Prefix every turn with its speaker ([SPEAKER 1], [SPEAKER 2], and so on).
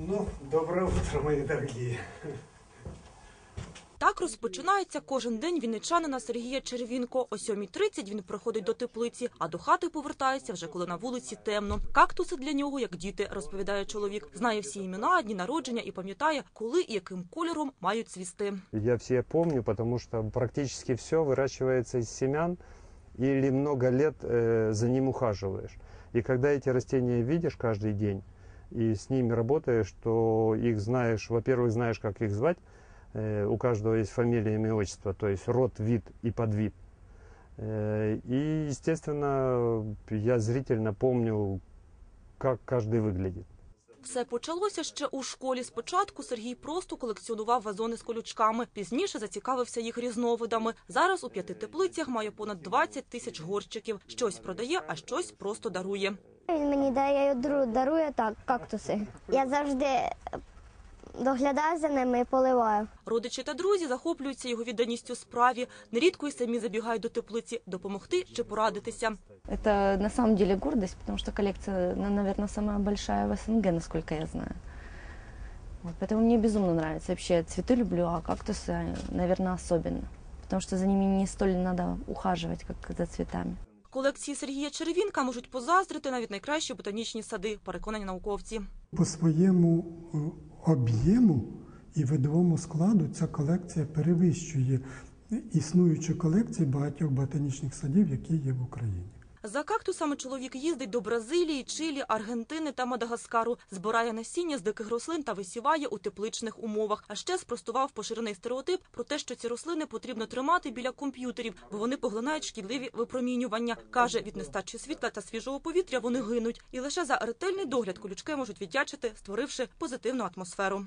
[SPEAKER 1] Ну, доброе утро, мои дорогие.
[SPEAKER 2] Так розпочинається кожен день вінничанина Сергія Червінко. О 7.30 він приходить до теплиці, а до хати повертається вже коли на вулиці темно. Кактуси для нього як діти, розповідає чоловік. Знає всі імена, дні народження і пам'ятає, коли і яким кольором мають цвісти.
[SPEAKER 3] Я все помню, потому что практически все выращивается из семян или много лет э, за ним ухаживаешь. И когда эти растения видишь каждый день и с ними работаешь, то их знаешь, во-первых, знаешь, как их звать. Э, у каждого есть фамилия, имя, отчество, то есть род, вид и подвид. Э, и, естественно, я зрительно помню, как каждый выглядит.
[SPEAKER 2] Все почалося ще у школі. Спочатку Сергій просто колекціонував вазони з колючками. Пізніше зацікавився їх різновидами. Зараз у п'яти теплицях має понад 20 тисяч горщиків. Щось продає, а щось просто дарує.
[SPEAKER 4] Він мені дає дарує так кактуси. Я завжди доглядаю за ними і поливаю.
[SPEAKER 2] Родичі та друзі захоплюються його відданістю справі. Нерідко й самі забігають до теплиці допомогти чи порадитися.
[SPEAKER 5] Это на самом деле гордость, потому что коллекция, ну, наверное, самая большая в СНГ, насколько я знаю. Вот, поэтому мне безумно нравится. Вообще цветы люблю, а кактусы, наверное, особенно. Потому что за ними не столь надо ухаживать, как за цветами.
[SPEAKER 2] Колекції Сергія Черевінка можуть позаздрити навіть найкращі ботанічні сади, переконані науковці.
[SPEAKER 1] По своєму е, об'єму і видовому складу ця колекція перевищує існуючу колекцію багатьох ботанічних садів, які є в Україні.
[SPEAKER 2] За кактусами чоловік їздить до Бразилії, Чилі, Аргентини та Мадагаскару, збирає насіння з диких рослин та висіває у тепличних умовах. А ще спростував поширений стереотип про те, що ці рослини потрібно тримати біля комп'ютерів, бо вони поглинають шкідливі випромінювання. каже, від нестачі світла та свіжого повітря вони гинуть, і лише за ретельний догляд колючки можуть віддячити, створивши позитивну атмосферу.